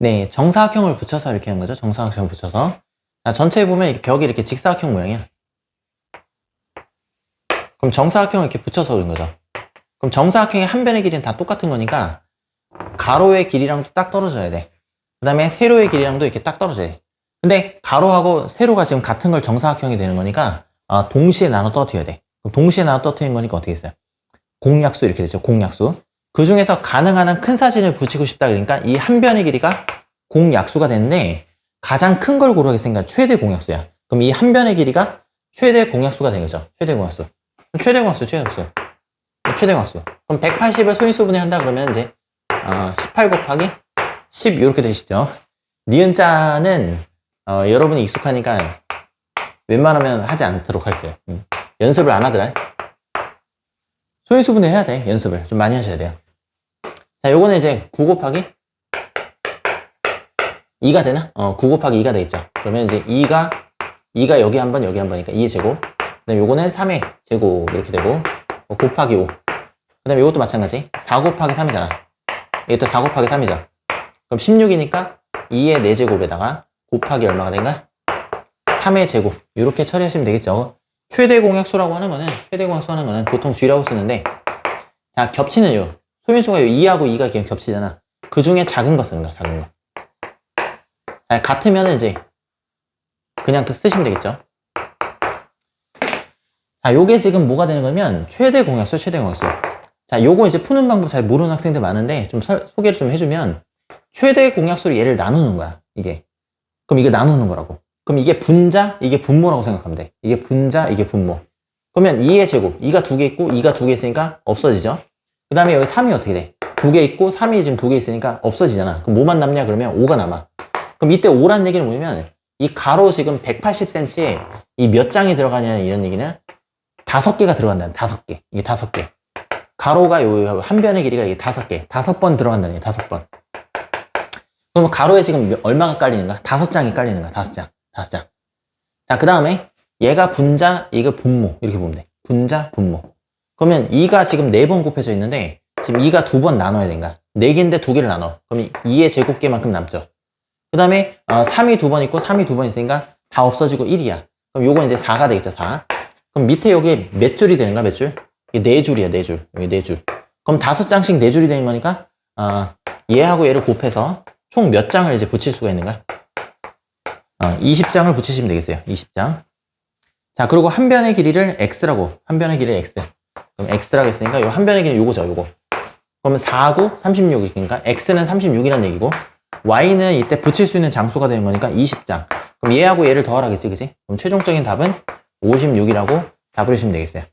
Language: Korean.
네, 정사각형을 붙여서 이렇게 하는 거죠. 정사각형을 붙여서. 자, 전체에 보면 이렇게 벽이 이렇게 직사각형 모양이야. 그럼 정사각형을 이렇게 붙여서 그런 거죠. 그럼 정사각형의 한 변의 길이는 다 똑같은 거니까 가로의 길이랑도 딱 떨어져야 돼. 그 다음에 세로의 길이랑도 이렇게 딱 떨어져야 돼. 근데 가로하고 세로가 지금 같은 걸 정사각형이 되는 거니까 아, 동시에 나눠 떨어뜨려야 돼. 동시에 나눠 떨어뜨리는 거니까 어떻게 했어요? 공약수 이렇게 되죠. 공약수. 그 중에서 가능한 한 큰 사진을 붙이고 싶다 그러니까 이 한 변의 길이가 공약수가 되는데 가장 큰 걸 고르겠으니까 최대 공약수야. 그럼 이 한 변의 길이가 최대 공약수가 되는 거죠. 최대 공약수. 최대 공약수, 최대 공약수. 최대 공약수. 그럼 180을 소인수분해 한다 그러면 이제 어, 18 곱하기 10 이렇게 되시죠. 니은 자는 어, 여러분이 익숙하니까 웬만하면 하지 않도록 하겠어요. 음. 연습을 안 하더라. 소인수분해 해야 돼. 연습을 좀 많이 하셔야 돼요. 자, 요거는 이제 9 곱하기 2가 되나? 어, 9 곱하기 2가 되겠죠. 그러면 이제 2가 2가 여기 한 번, 여기 한 번이니까 2의 제곱. 그 다음에 요거는 3의 제곱 이렇게 되고 어, 곱하기 5. 그 다음에 요것도 마찬가지. 4 곱하기 3이잖아. 이것도 4 곱하기 3이죠. 그럼 16이니까 2의 4제곱에다가 곱하기 얼마가 된가? 3의 제곱. 이렇게 처리하시면 되겠죠. 최대 공약수라고 하는 거는 최대 공약수 하는 거는 보통 G라고 쓰는데 자 겹치는 요 소인수가 요 2하고 2가 그냥 겹치잖아. 그 중에 작은 거 쓰는 거야. 작은 거. 자, 같으면은 이제 그냥 그 쓰시면 되겠죠. 자, 요게 지금 뭐가 되는 거면 최대 공약수, 최대 공약수. 자, 요거 이제 푸는 방법 잘 모르는 학생들 많은데 좀 설- 소개를 좀 해주면 최대 공약수로 얘를 나누는 거야. 이게. 그럼 이게 나누는 거라고. 그럼 이게 분자, 이게 분모라고 생각하면 돼. 이게 분자, 이게 분모. 그러면 2의 제곱, 2가 두 개 있고 2가 두 개 있으니까 없어지죠. 그 다음에 여기 3이 어떻게 돼? 두 개 있고 3이 지금 두 개 있으니까 없어지잖아. 그럼 뭐만 남냐 그러면 5가 남아. 그럼 이때 5란 얘기는 뭐냐면 이 가로 지금 180cm에 이 몇 장이 들어가냐는 이런 얘기는 다섯 개가 들어간다는 다섯 개. 이게 다섯 개. 가로가 요 한 변의 길이가 이게 다섯 개. 다섯 번 들어간다는 얘기 다섯 번. 그럼 가로에 지금 몇- 얼마가 깔리는가? 다섯 장이 깔리는 거야. 다섯 장. 다섯 장. 자, 그 다음에 얘가 분자, 이거 분모. 이렇게 보면 돼. 분자, 분모. 그러면 2가 지금 네번 곱해져 있는데 지금 2가 두번 나눠야 된가? 네 개인데 두 개를 나눠. 그럼 2의 제곱계만큼 남죠. 그 다음에 3이 두번 있고 3이 두번 있으니까 다 없어지고 1이야. 그럼 요거 이제 4가 되겠죠, 4. 그럼 밑에 여기 몇 줄이 되는가, 몇 줄? 이게 네 줄이야, 네 줄. 여기 네 줄. 그럼 다섯 장씩 네 줄이 되는 거니까, 아, 얘하고 얘를 곱해서 총 몇 장을 이제 붙일 수가 있는가? 아, 20장을 붙이시면 되겠어요. 20장. 자, 그리고 한 변의 길이를 x라고. 한 변의 길이 x. 그럼 x라고 했으니까 요 한 변의 길이 요거죠, 요거. 그러면 4고 36 이니까 x는 36이란 얘기고 y는 이때 붙일 수 있는 장수가 되는 거니까 20장. 그럼 얘하고 얘를 더하라겠지, 그지? 그럼 최종적인 답은 56이라고 답을 주시면 되겠어요.